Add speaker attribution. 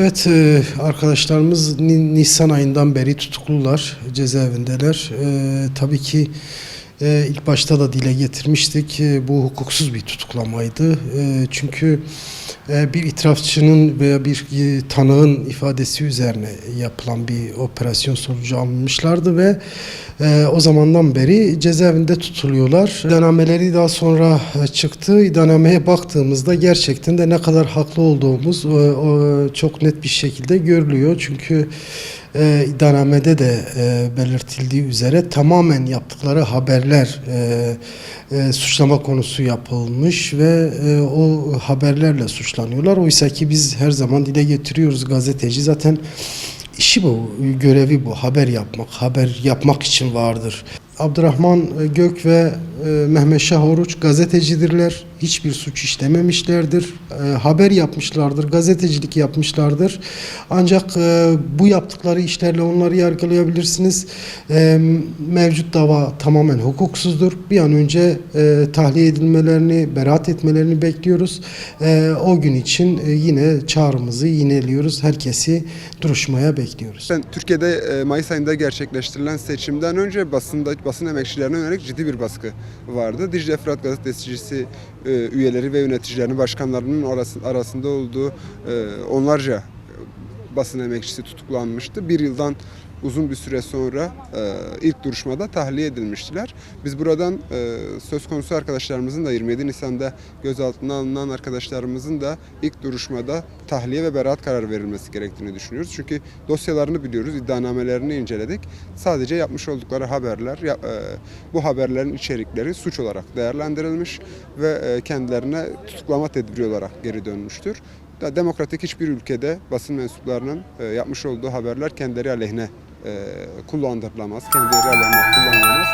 Speaker 1: Evet e, arkadaşlarımız Ni- Nisan ayından beri tutuklular, cezaevindeler. E, tabii ki e, ilk başta da dile getirmiştik. E, bu hukuksuz bir tutuklamaydı. E, çünkü e, bir itirafçının veya bir e, tanığın ifadesi üzerine yapılan bir operasyon sonucu alınmışlardı ve e, o zamandan beri cezaevinde tutuluyorlar. İddianameleri daha sonra e, çıktı. İddianameye baktığımızda gerçekten de ne kadar haklı olduğumuz e, o, çok net bir şekilde görülüyor. Çünkü e, iddianamede de e, belirtildiği üzere tamamen yaptıkları haberler e, e, suçlama konusu yapılmış ve e, o haberlerle suçlanıyorlar. Oysa ki biz her zaman dile getiriyoruz gazeteci zaten işi bu, görevi bu. Haber yapmak, haber yapmak için vardır. Abdurrahman Gök ve e, Mehmet Şah Oruç gazetecidirler. Hiçbir suç işlememişlerdir. E, haber yapmışlardır, gazetecilik yapmışlardır. Ancak e, bu yaptıkları işlerle onları yargılayabilirsiniz. E, mevcut dava tamamen hukuksuzdur. Bir an önce e, tahliye edilmelerini, beraat etmelerini bekliyoruz. O gün için e, yine çağrımızı yineliyoruz. Herkesi duruşmaya bekliyoruz.
Speaker 2: Ben Türkiye'de Mayıs ayında gerçekleştirilen seçimden önce basında basın emekçilerine yönelik ciddi bir baskı vardı. Dicle Fırat gazetecisi e, üyeleri ve yöneticilerinin başkanlarının arası- arasında olduğu e, onlarca basın emekçisi tutuklanmıştı. Bir yıldan uzun bir süre sonra e, ilk duruşmada tahliye edilmiştiler. Biz buradan e, söz konusu arkadaşlarımızın da 27 Nisan'da gözaltına alınan arkadaşlarımızın da ilk duruşmada tahliye ve beraat kararı verilmesi gerektiğini düşünüyoruz. Çünkü dosyalarını biliyoruz, iddianamelerini inceledik. Sadece yapmış oldukları haberler, ya- e, bu haberlerin içerikleri suç olarak değerlendirilmiş ve e, kendilerine tutuklama tedbiri olarak geri dönmüştür. Da- Demokratik hiçbir ülkede basın mensuplarının e, yapmış olduğu haberler kendileri aleyhine e, kullandırılamaz, kendileri aleyhine kullanılamaz.